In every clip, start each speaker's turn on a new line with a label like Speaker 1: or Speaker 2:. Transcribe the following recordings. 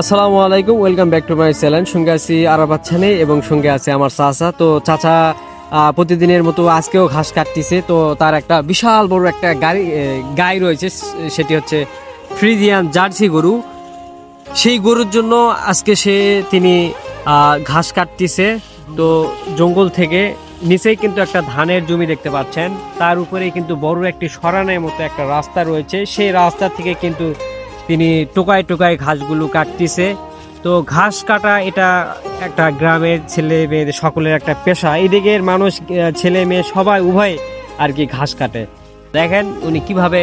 Speaker 1: আসসালামু আলাইকুম, welcome back to my channel. সঙ্গে আছি আরাবাদ ছানে এবং সঙ্গে আছে আমার চাচা। তো চাচা প্রতিদিনের মতো আজকেও ঘাস কাটতেছে। তো তার একটা বিশাল বড় একটা গাড়ি গাই রয়েছে সেটি হচ্ছে ফ্রিজিয়ান জার্সি গরু। সেই গরুর জন্য আজকে সে, তিনি ঘাস কাটতেছে। তো জঙ্গল থেকে নিচেই কিন্তু একটা ধানের জমি দেখতে পাচ্ছেন। তার উপরেই কিন্তু বড় একটি সরানের মতো একটা রাস্তা রয়েছে। সেই রাস্তা থেকে কিন্তু তিনি টোকায় টোকায় ঘাসগুলো কাটতেছে। তো ঘাস কাটা এটা একটা গ্রামের ছেলে মেয়েদের সকলের একটা পেশা। এদিকের মানুষ ছেলে মেয়ে সবাই উভয় আর কি ঘাস কাটে। দেখেন উনি কীভাবে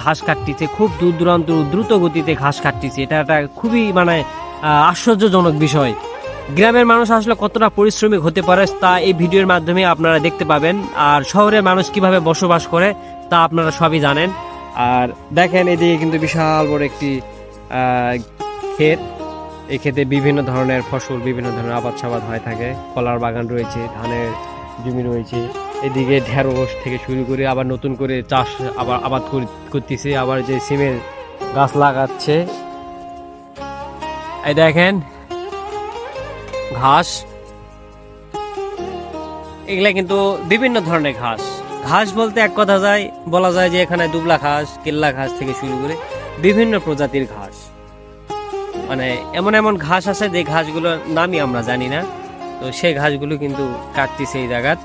Speaker 1: ঘাস কাটতেছে, খুব দূর দূরান্ত, দ্রুত গতিতে ঘাস কাটতেছে। এটা একটা খুবই মানে আশ্চর্যজনক বিষয়। গ্রামের মানুষ আসলে কতটা পরিশ্রমিক হতে পারে তা এই ভিডিওর মাধ্যমে আপনারা দেখতে পাবেন। আর শহরের মানুষ কীভাবে বসবাস করে তা আপনারা সবই জানেন। আর দেখেন এদিকে কিন্তু বিশাল বড় একটি ক্ষেত। এই ক্ষেতে বিভিন্ন ধরনের ফসল, বিভিন্ন ধরনের আবাদ সাবাদ হয়ে থাকে। কলার বাগান রয়েছে, ধানের জমি রয়েছে। এদিকে ঢেঁড়স থেকে শুরু করে আবার নতুন করে চাষ আবার আবাদ কর- করতেছে। আবার যে সিমের গাছ লাগাচ্ছে। এই দেখেন, ঘাস। এগুলা কিন্তু বিভিন্ন ধরনের ঘাস। ঘাস বলতে এক কথা যায়, বলা যায় যে এখানে দুবলা ঘাস, কেল্লা ঘাস থেকে শুরু করে বিভিন্ন প্রজাতির ঘাস। মানে এমন এমন ঘাস আছে যে ঘাসগুলোর নামই আমরা জানি না। তো সেই ঘাসগুলো কিন্তু কাটতেছে এই জায়গাত।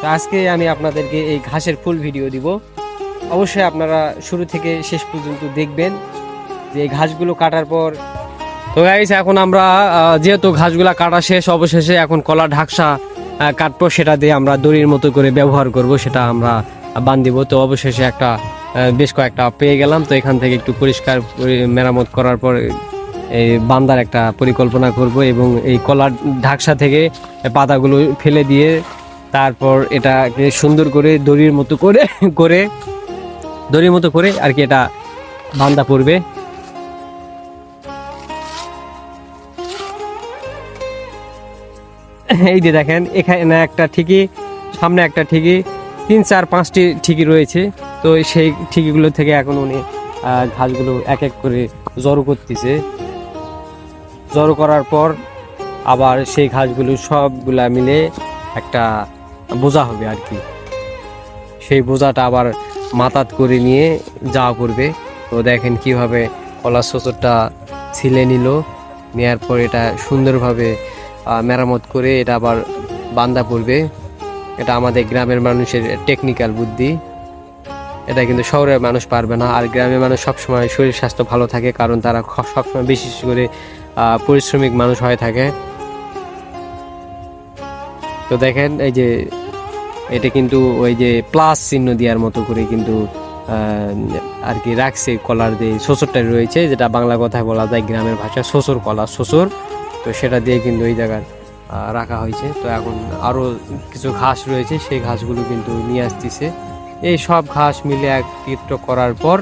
Speaker 1: তো আজকে আমি আপনাদেরকে এই ঘাসের ফুল ভিডিও দিব। অবশ্যই আপনারা শুরু থেকে শেষ পর্যন্ত দেখবেন যে এই ঘাসগুলো কাটার পর। তো গাইস এখন আমরা যেহেতু ঘাসগুলা কাটা শেষ, অবশেষে এখন কলা ঢাকসা কাটবো, সেটা দিয়ে আমরা দড়ির মতো করে ব্যবহার করব, সেটা আমরা বান্ধিব। তো অবশেষে একটা বেশ কয়েকটা পেয়ে গেলাম। তো এখান থেকে একটু পরিষ্কার পরি- মেরামত করার পর এই বান্দার একটা পরিকল্পনা করব এবং এই কলার ঢাকসা থেকে পাতাগুলো ফেলে দিয়ে তারপর এটাকে সুন্দর করে দড়ির মতো করে করে, দড়ির মতো করে আর কি এটা বান্দা পড়বে। এই যে দেখেন, এখানে একটা ঠিকই, সামনে একটা ঠিকই, তিন, চার, পাঁচটি ঠিকই রয়েছে। তো সেই ঠিকিগুলো থেকে এখন উনি ঘাসগুলো এক এক করে জড়ো করতেছে। জড়ো করার পর আবার সেই ঘাসগুলো সবগুলা মিলে একটা বোঝা হবে আর কি। সেই বোঝাটা আবার মাতাত করে নিয়ে যাওয়া করবে। তো দেখেন কীভাবে কলার শ্বশুরটা ছিলে নিল। নেওয়ার পর এটা সুন্দরভাবে মেরামত করে এটা আবার বান্দা পড়বে। এটা আমাদের গ্রামের মানুষের টেকনিক্যাল বুদ্ধি। এটা কিন্তু শহরের মানুষ পারবে না। আর গ্রামের মানুষ সবসময় শরীর স্বাস্থ্য ভালো থাকে, কারণ তারা সবসময় বিশেষ করে পরিশ্রমিক মানুষ হয়ে থাকে। তো দেখেন, এই যে এটা কিন্তু ওই যে প্লাস চিহ্ন দেওয়ার মতো করে কিন্তু আর কি রাখছে কলার দিয়ে। শ্বশুরটা রয়েছে, যেটা বাংলা কথায় বলা যায় গ্রামের ভাষা শ্বশুর কলা। শ্বশুর তো সেটা দিয়ে কিন্তু ওই জায়গার রাখা হয়েছে। তো এখন আরও কিছু ঘাস রয়েছে, সেই ঘাসগুলো কিন্তু নিয়ে আসতেছে। এই সব ঘাস মিলে একত্রিত করার পর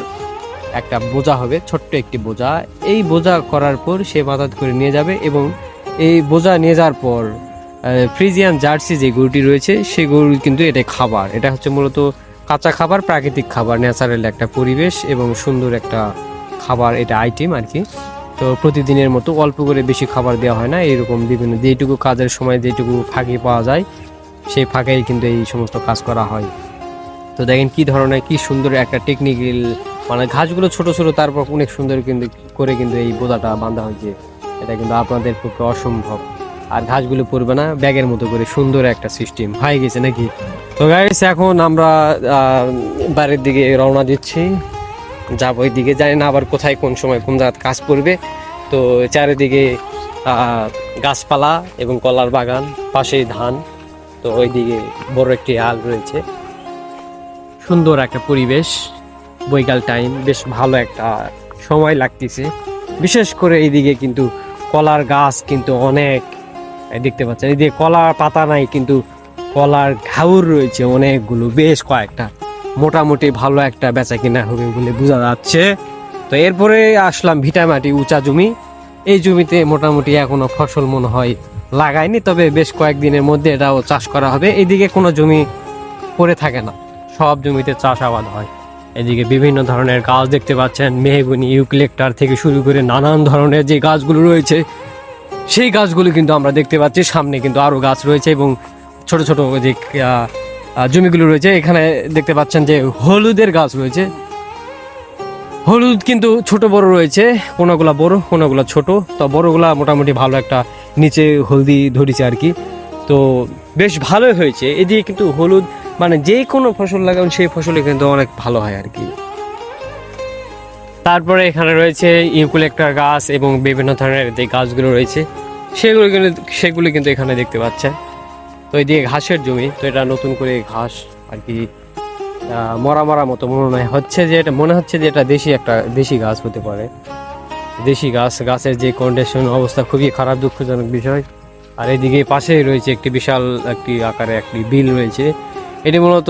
Speaker 1: একটা বোঝা হবে, ছোট্ট একটি বোঝা। এই বোঝা করার পর সে মাথাত করে নিয়ে যাবে এবং এই বোঝা নিয়ে যাওয়ার পর ফ্রিজিয়ান জার্সি যে গরুটি রয়েছে সেই গরু কিন্তু এটা খাবার। এটা হচ্ছে মূলত কাঁচা খাবার, প্রাকৃতিক খাবার, ন্যাচারাল একটা পরিবেশ এবং সুন্দর একটা খাবার, এটা আইটেম আর কি। তো প্রতিদিনের মতো অল্প করে বেশি খাবার দেওয়া হয় না এরকম বিভিন্ন যেটুকু কাজের সময় যেটুকু ফাঁকি পাওয়া যায়, সেই ফাঁকেই কিন্তু এই সমস্ত কাজ করা হয়। তো দেখেন কি ধরনের, কি সুন্দর একটা টেকনিক্যাল মানে ঘাসগুলো ছোট ছোট, তারপর অনেক সুন্দর কিন্তু করে কিন্তু এই বোদাটা বাঁধা হয়েছে। এটা কিন্তু আপনাদের পক্ষে অসম্ভব। আর ঘাসগুলো পড়বে না, ব্যাগের মতো করে সুন্দর একটা সিস্টেম হয়ে গেছে নাকি? তো গাইস এখন আমরা বাড়ির দিকে রওনা দিচ্ছি। যাব ওই দিকে জানি না আবার কোথায়, কোন সময় কোন জায়গায় কাজ করবে। তো চারিদিকে গাছপালা এবং কলার বাগান, পাশেই ধান, তো ওইদিকে বড় একটি হাল রয়েছে। সুন্দর একটা পরিবেশ, বৈকাল টাইম, বেশ ভালো একটা সময় লাগতেছে। বিশেষ করে এইদিকে কিন্তু কলার গাছ কিন্তু অনেক দেখতে পাচ্ছেন, এইদিকে কলার পাতা নাই, কিন্তু কলার ঘাউর রয়েছে অনেকগুলো, বেশ কয়েকটা। মোটামুটি ভালো একটা বেচা কিনা হবে বলে বোঝা যাচ্ছে। তো এরপরে আসলাম ভিটামাটি উঁচা জমি। এই জমিতে মোটামুটি এখনও ফসল মনে হয় লাগায়নি, তবে বেশ কয়েকদিনের মধ্যে এটাও চাষ করা হবে। এদিকে কোনো জমি পড়ে থাকে না, সব জমিতে চাষাবাদ হয়। এদিকে বিভিন্ন ধরনের গাছ দেখতে পাচ্ছেন, মেহগুনি ইউক্লেক্টার থেকে শুরু করে নানান ধরনের যে গাছগুলো রয়েছে, সেই গাছগুলো কিন্তু আমরা দেখতে পাচ্ছি। সামনে কিন্তু আরও গাছ রয়েছে এবং ছোট ছোট যে জমিগুলো রয়েছে। এখানে দেখতে পাচ্ছেন যে হলুদের গাছ রয়েছে। হলুদ কিন্তু ছোট বড় রয়েছে। কোনোগুলা বড়, কোনোগুলা ছোট। তো বড়গুলা মোটামুটি ভালো একটা নিচে হলদি ধরেছে আর কি। তো বেশ ভালোই হয়েছে। এদিকে কিন্তু হলুদ মানে যে কোনো ফসল লাগান সেই ফসলে কিন্তু অনেক ভালো হয় আর কি। তারপরে এখানে রয়েছে ইউকুলেক্টার গাছ এবং বিভিন্ন ধরনের যে গাছগুলো রয়েছে, সেগুলো কিন্তু সেগুলো কিন্তু এখানে দেখতে পাচ্ছেন। তো এদিকে ঘাসের জমি, তো এটা নতুন করে ঘাস আর কি মরা মরা মতো মনে হচ্ছে যে এটা, মনে হচ্ছে যে এটা দেশি একটা, দেশি গাছ হতে পারে। দেশি গাছ, গাছের যে কন্ডিশন অবস্থা খুবই খারাপ, দুঃখজনক বিষয়। আর এদিকে পাশেই রয়েছে একটি বিশাল একটি আকারে একটি বিল রয়েছে। এটি মূলত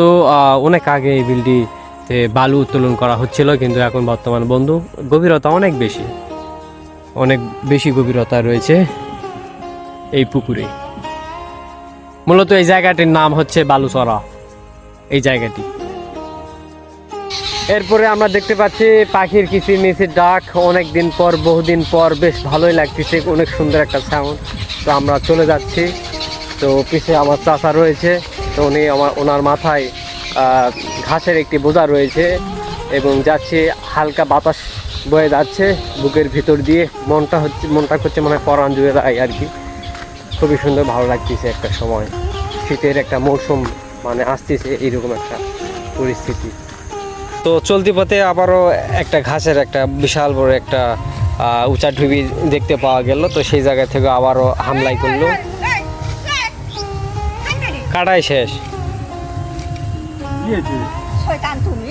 Speaker 1: অনেক আগে এই বিলটিতে বালু উত্তোলন করা হচ্ছিল, কিন্তু এখন বর্তমান বন্ধু, গভীরতা অনেক বেশি। অনেক বেশি গভীরতা রয়েছে এই পুকুরে। মূলত এই জায়গাটির নাম হচ্ছে বালুচরা। এই জায়গাটি। এরপরে আমরা দেখতে পাচ্ছি পাখির কিচিরমিচির ডাক। অনেক দিন পর, বহুদিন পর বেশ ভালোই লাগতেছে, অনেক সুন্দর একটা সাউন্ড তো আমরা চলে যাচ্ছি। তো পিছে আমার চাচা রয়েছে। তো উনি আমার, ওনার মাথায় ঘাসের একটি বোঝা রয়েছে এবং যাচ্ছে হালকা বাতাস বয়ে যাচ্ছে বুকের ভিতর দিয়ে। মনটা হচ্ছে, মনটা করছে মনে পরাণ জুড়ে দেয় আর কি। খুবই সুন্দর ভালো লাগতেছে একটা সময়। শীতের একটা মৌসুম মানে আসতেছে এইরকম একটা পরিস্থিতি। তো চলতি পথে আবারও একটা ঘাসের একটা বিশাল বড় একটা উঁচা ঢুবি দেখতে পাওয়া গেল। তো সেই জায়গা থেকে আবারও হামলাই করল। কাটাই শেষ।
Speaker 2: তুমি।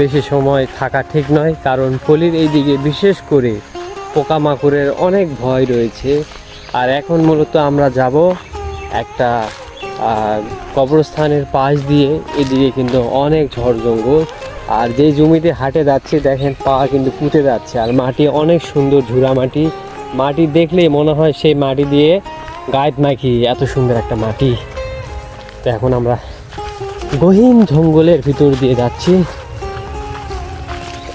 Speaker 1: বেশি সময় থাকা ঠিক নয়, কারণ পলির এইদিকে বিশেষ করে পোকামাকড়ের অনেক ভয় রয়েছে। আর এখন মূলত আমরা যাব একটা কবরস্থানের পাশ দিয়ে, এদিকে কিন্তু অনেক ঝড় জঙ্গল। আর যে জমিতে হাটে যাচ্ছে, দেখেন পা কিন্তু পুঁতে যাচ্ছে। আর মাটি অনেক সুন্দর ঝুরা মাটি। মাটি দেখলেই মনে হয় সেই মাটি দিয়ে গায়েত মাখি এত সুন্দর একটা মাটি। এখন আমরা গহীন জঙ্গলের ভিতর দিয়ে যাচ্ছি।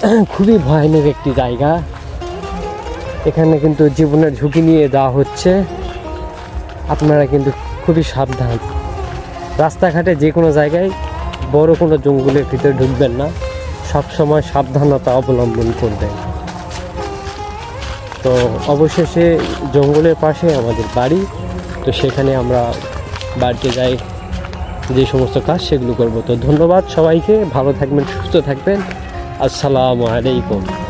Speaker 1: খুবই ভয়ানক একটি জায়গা। এখানে কিন্তু জীবনের ঝুঁকি নিয়ে যাওয়া হচ্ছে। আপনারা কিন্তু খুবই সাবধান। রাস্তাঘাটে যে কোনো জায়গায় বড় কোনো জঙ্গলের ভিতরে ঢুকবেন না। সব সময় সাবধানতা অবলম্বন করবেন। তো অবশেষে জঙ্গলের পাশে আমাদের বাড়ি। তো সেখানে আমরা বাড়িতে যাই। যে সমস্ত কাজ সেগুলো করব। তো ধন্যবাদ সবাইকে। ভালো থাকবেন, সুস্থ থাকবেন। আসসালামু আলাইকুম।